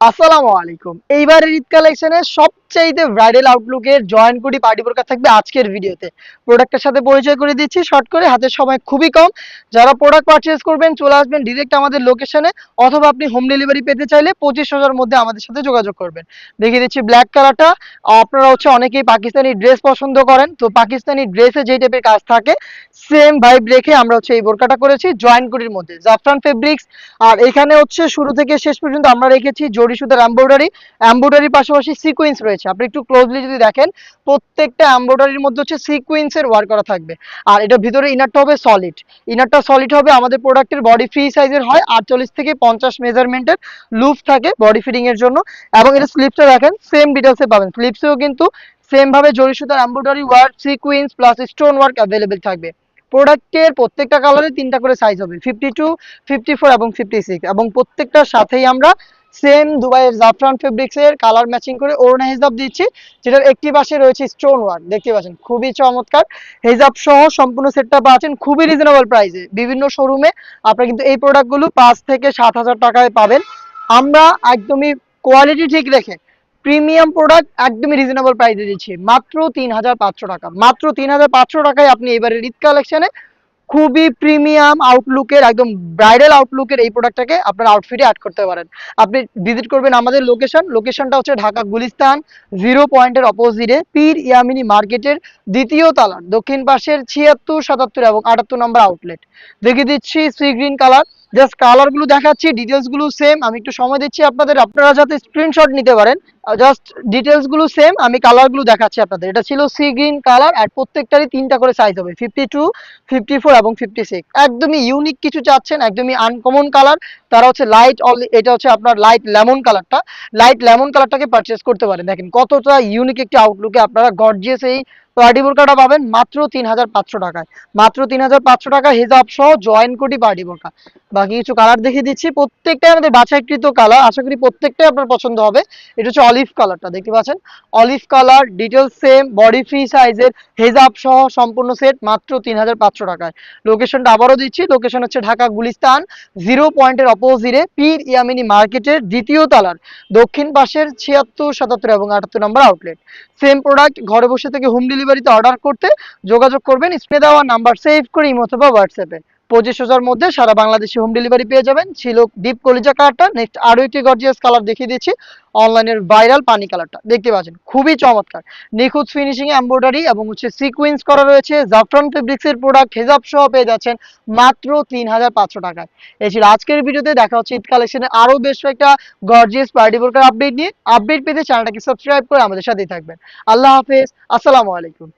আসসালামু আলাইকুম। এইবারের ঈদ কালেকশনের সবচাইতে ব্রাইডাল আউটলুকের জয়েন্ট কোটি পার্টি বোরকা থাকবে আজকের ভিডিওতে। প্রোডাক্টের সাথে পরিচয় করে দিচ্ছি শর্ট করে, হাতের সময় খুবই কম। যারা প্রোডাক্ট পারচেজ করবেন, চলে আসবেন ডিরেক্ট আমাদের লোকেশনে অথবা আপনি হোম ডেলিভারি পেতে চাইলে পঁচিশ হাজার মধ্যে আমাদের সাথে যোগাযোগ করবেন। দেখিয়ে দিচ্ছি ব্ল্যাক কালারটা আপনারা হচ্ছে অনেকেই পাকিস্তানি ড্রেস পছন্দ করেন। তো পাকিস্তানি ড্রেসে যেই টাইপের কাজ থাকে সেম ভাইব রেখে আমরা হচ্ছে এই বোরকাটা করেছি জয়েন্ট কোটির মধ্যে। জাফরান ফেব্রিক্স আর এখানে হচ্ছে শুরু থেকে শেষ পর্যন্ত আমরা রেখেছি জরি সুতার এম্ব্রয়ডারি এম্ব্রয়ডারির পাশাপাশি সিকোয়েন্স রয়েছে। আপনি একটু ক্লোজলি যদি দেখেন, প্রত্যেকটা এম্ব্রয়ডারির মধ্যে হচ্ছে সিকোয়েন্সের ওয়ার্ক করা থাকবে। আর এটার ভিতরে ইনারটা হবে সলিড ইনারটা সলিড হবে, আমাদের প্রোডাক্টের বডি ফ্রি সাইজের হয়, আটচল্লিশ থেকে পঞ্চাশ মেজারমেন্টের লুফ থাকে বডি ফিটিং এর জন্য। এবং এটা স্লিপসটা দেখেন সেম ডিটেলসে পাবেন। স্লিপসেও কিন্তু সেম ভাবে জরি সুতার embroidery work sequence plus stone work available থাকবে। প্রোডাক্টের প্রত্যেকটা কালারে তিনটা করে সাইজ হবে ফিফটি টু ফিফটি ফোর এবং ফিফটি সিক্স এবং প্রত্যেকটার সাথেই আমরা সেম দুবাইয়ের জাফরান ফেব্রিক্স এর কালার ম্যাচিং করে ওড়না হিজাব দিচ্ছি, যেটার একটি পাশে রয়েছে স্টোন ওয়ার্ক দেখতে পাচ্ছেন? খুবই চমৎকার। হিজাব সহ সম্পূর্ণ সেটটা পাচ্ছেন খুবই রিজনেবল প্রাইসে বিভিন্ন শোরুমে আপনারা কিন্তু এই প্রোডাক্টগুলো পাঁচ থেকে সাত হাজার টাকায় পাবেন। আমরা একদমই কোয়ালিটি ঠিক রেখে প্রিমিয়াম প্রোডাক্ট একদমই রিজনেবল প্রাইসে দিচ্ছি। মাত্র তিন হাজার পাঁচশো টাকা। মাত্র তিন হাজার পাঁচশো টাকায় আপনি এবারে ঈদ কালেকশনে খুবই প্রিমিয়াম আউটলুকের একদম ব্রাইডাল আউটলুকের এই প্রোডাক্টটাকে আপনার আউটফিটে অ্যাড করতে পারেন। আপনি ভিজিট করবেন আমাদের লোকেশন লোকেশনটা হচ্ছে ঢাকা গুলিস্তান জিরো পয়েন্টের অপোজিটে পীর ইয়ামিনী মার্কেটের দ্বিতীয় তালার দক্ষিণ পাশের ছিয়াত্তর, সাতাত্তর এবং আটাত্তর নম্বর আউটলেট দেখিয়ে দিচ্ছি সি গ্রিন কালার জাস্ট কালারগুলো দেখাচ্ছি ডিটেলসগুলো সেম আমি একটু সময় দিচ্ছি আপনাদের, আপনারা যাতে স্ক্রিনশট নিতে পারেন। জাস্ট ডিটেলসগুলো সেম আমি কালারগুলো দেখাচ্ছি আপনাদের। এটা ছিল সি গ্রিন কালার আর প্রত্যেকটারই তিনটা করে সাইজ হবে ফিফটি টু ফিফটি ফোর এবং ফিফটি সিক্স একদমই ইউনিক কিছু চাচ্ছেন, একদমই আনকমন কালার তারা হচ্ছে লাইট অল এটা হচ্ছে আপনার লাইট লেমন কালারটা লাইট লেমন কালারটাকে পারচেস করতে পারেন। দেখেন কতটা ইউনিক একটি আউটলুকে আপনারা গর্জিয়াস এই পার্টি বোরকাটা পাবেন মাত্র তিন হাজার পাঁচশো টাকায়। মাত্র তিন হাজার পাঁচশো টাকা হিজাব সহ জয়েন কোটি পার্টি বোরকা। বাকি কিছু কালার দেখিয়ে দিচ্ছি, প্রত্যেকটাই আমাদের বাছাইকৃত কালার, আশা করি প্রত্যেকটাই আপনার পছন্দ হবে। এটা হচ্ছে অলিভ কালারটা, দেখতে পাচ্ছেন? Olive colour details same, body free সাইজের, হেজাব সহ সম্পূর্ণ সেট মাত্র তিন হাজার পাঁচশো টাকায়। লোকেশনটা আবারও দিচ্ছি, লোকেশন হচ্ছে ঢাকা গুলিস্তান, জিরো পয়েন্টের অপোজিটে, পীর ইয়ামিনী মার্কেটের দ্বিতীয় তালার, দক্ষিণ পাশের ছিয়াত্তর, সাতাত্তর এবং আটাত্তর নম্বর আউটলেট সেম প্রোডাক্ট, ঘরে বসে থেকে হোম ডেলিভারিতে অর্ডার করতে যোগাযোগ করবেন স্ক্রিনে দেওয়া নাম্বার সেভ করে ইমো অথবা হোয়াটসঅ্যাপে পঁচিশ হাজার মধ্যে সারা বাংলাদেশে হোম ডেলিভারি পেয়ে যাবেন। ছিল ডিপ কলিজা কালারটা নেক্সট আরও একটি গর্জিয়াস কালার দেখিয়ে দিচ্ছি। অনলাইনের ভাইরাল পানি কালারটা দেখতে পাচ্ছেন, খুবই চমৎকার। নিখুঁত ফিনিশিং এম্ব্রয়ডারি এবং হচ্ছে সিকুয়েন্স করা রয়েছে। জাফরান ফেব্রিক্সের প্রোডাক্ট হেজাব সহ পেয়ে যাচ্ছেন মাত্র তিন হাজার পাঁচশো টাকায়। এই ছিল আজকের ভিডিওতে দেখা হচ্ছে ঈদ কালেকশনে আরও বেশ একটা গর্জিয়াস পার্টি বোরকার আপডেট নিয়ে। আপডেট পেতে চ্যানেলটাকে সাবস্ক্রাইব করে আমাদের সাথেই থাকবেন। আল্লাহ হাফেজ। আসসালামু আলাইকুম।